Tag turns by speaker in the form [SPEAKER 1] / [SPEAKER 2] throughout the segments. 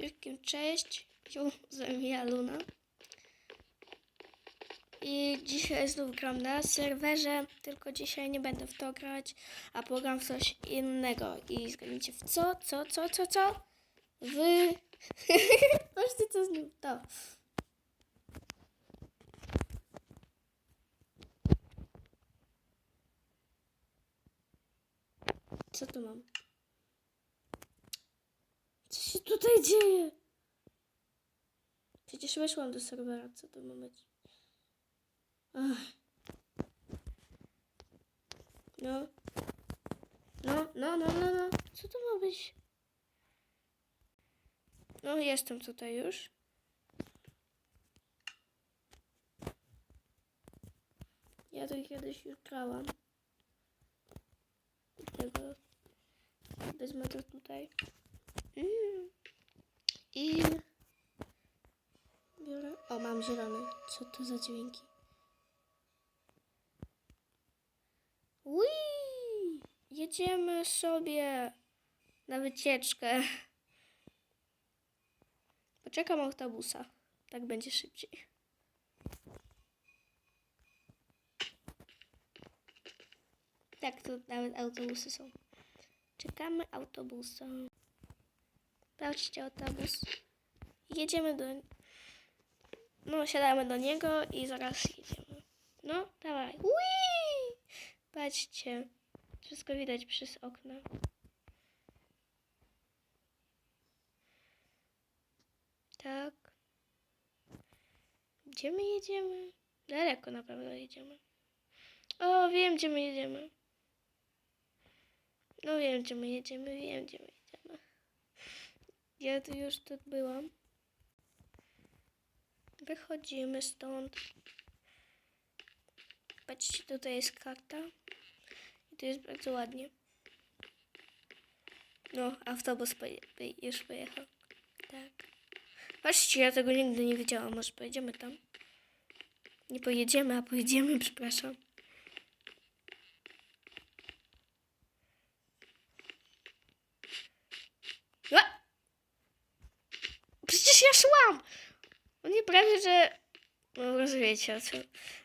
[SPEAKER 1] Wielkim cześć, jestem ja Luna. I dzisiaj znów gram na serwerze, tylko dzisiaj nie będę w to grać, a pogram w coś innego. I zgadnijcie w co, co, co, co, co? W... Patrzcie co z nim to. Co tu mam? Się tutaj dzieje? Przecież weszłam do serwera, co to ma być? No. No, no, no, no, no. Co to ma być? No, jestem tutaj już. Ja to kiedyś już grałam. Tego. Wezmę to tutaj. I biorę. O, mam zielony. Co to za dźwięki? Ui! Jedziemy sobie na wycieczkę. Poczekam autobusa. Tak będzie szybciej. Tak, tu nawet autobusy są. Czekamy autobusa. Patrzcie, autobus. Jedziemy do... No, siadamy do niego i zaraz jedziemy. No, dawaj. Patrzcie. Wszystko widać przez okno. Tak. Gdzie my jedziemy? Daleko na pewno jedziemy. O, wiem, gdzie my jedziemy. No wiem, gdzie my jedziemy, wiem, gdzie my jedziemy. Ja tu już tu byłam. Wychodzimy stąd. Patrzcie, tutaj jest karta. I to jest bardzo ładnie. No, autobus poje już pojechał. Tak. Patrzcie, ja tego nigdy nie wiedziałam. Może pojedziemy tam? Nie pojedziemy, a pojedziemy, przepraszam. A! Przecież ja szłam! No nie prawie, że... No rozumiecie o co.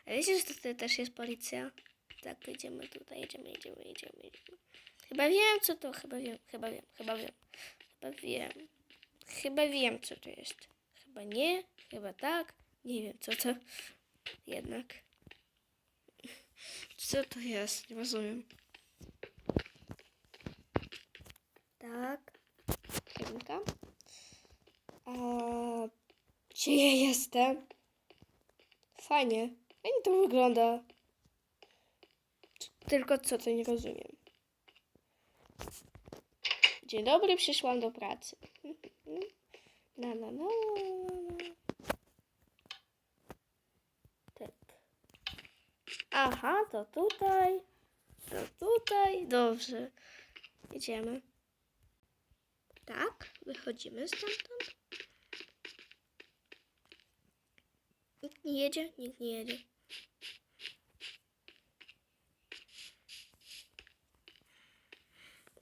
[SPEAKER 1] A wiecie, że tutaj też jest policja? Tak, jedziemy tutaj, jedziemy, jedziemy, jedziemy, jedziemy. Chyba wiem, co to, chyba wiem, chyba wiem, chyba wiem. Chyba wiem. Chyba wiem, co to jest. Chyba nie, chyba tak. Nie wiem, co to jednak. Co to jest? Nie rozumiem. Tak. Jedynka. A gdzie ja jestem? Fajnie. Fajnie to wygląda. Tylko co to nie rozumiem. Dzień dobry, przyszłam do pracy. Na, na, na. Tak. Aha, to tutaj. To tutaj. Dobrze. Idziemy. Tak, wychodzimy stamtąd. Nikt nie jedzie? Nikt nie jedzie.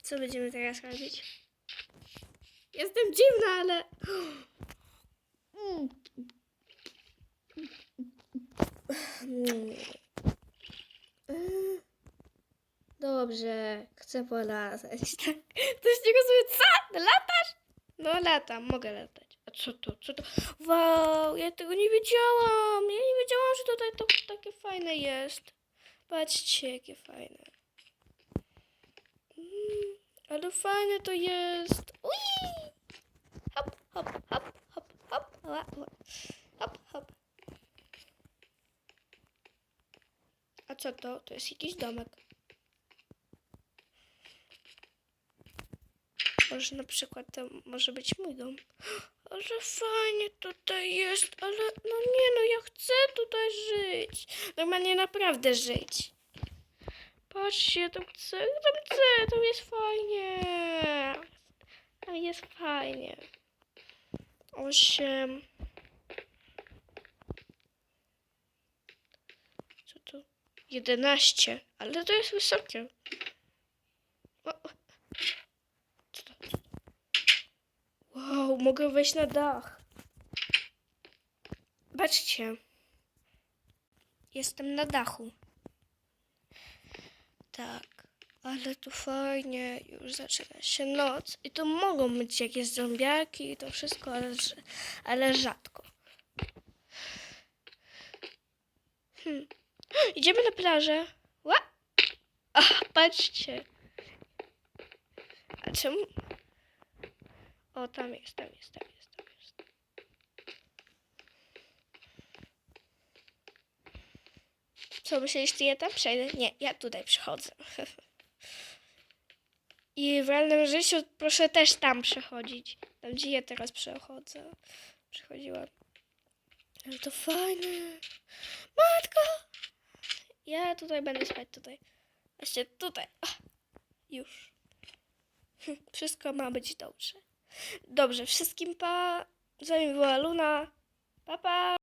[SPEAKER 1] Co będziemy teraz robić? Jestem dziwna, ale... Dobrze, chcę polatać. Tak? Ktoś nie rozumie, co? Latasz? No latam, mogę latać. Co to? Co to? Wow, ja tego nie wiedziałam. Ja nie wiedziałam, że tutaj to takie fajne jest. Patrzcie, jakie fajne. Mm, ale fajne to jest. Ui! Hop, hop, hop, hop, hop, hop, hop. A co to? To jest jakiś domek. Może na przykład to może być mój dom. Ale fajnie tutaj jest, ale no nie no, ja chcę tutaj żyć. Normalnie naprawdę żyć. Patrzcie, tam chcę, tam chcę, tam jest fajnie. Tam jest fajnie. Osiem. Co to? Jedenaście. Ale to jest wysokie. O, o. Co to? Wow, Wow, mogę wejść na dach. Patrzcie. Jestem na dachu. Tak, ale tu fajnie, już zaczyna się noc. I to mogą być jakieś zombiaki i to wszystko, ale, ale rzadko. Hmm. Idziemy na plażę. Ła! Ach, patrzcie. A czemu? O, tam jest, tam jest, tam jest, tam jest. Co myśleliście, ja tam przejdę? Nie, ja tutaj przychodzę. I w realnym życiu proszę też tam przechodzić. Tam, gdzie ja teraz przechodzę. Przechodziłam. Ale to fajne. Matko! Ja tutaj będę spać tutaj. Właśnie tutaj. O, już. Wszystko ma być dobrze. Dobrze, wszystkim pa. Z wami była Luna. Pa, pa.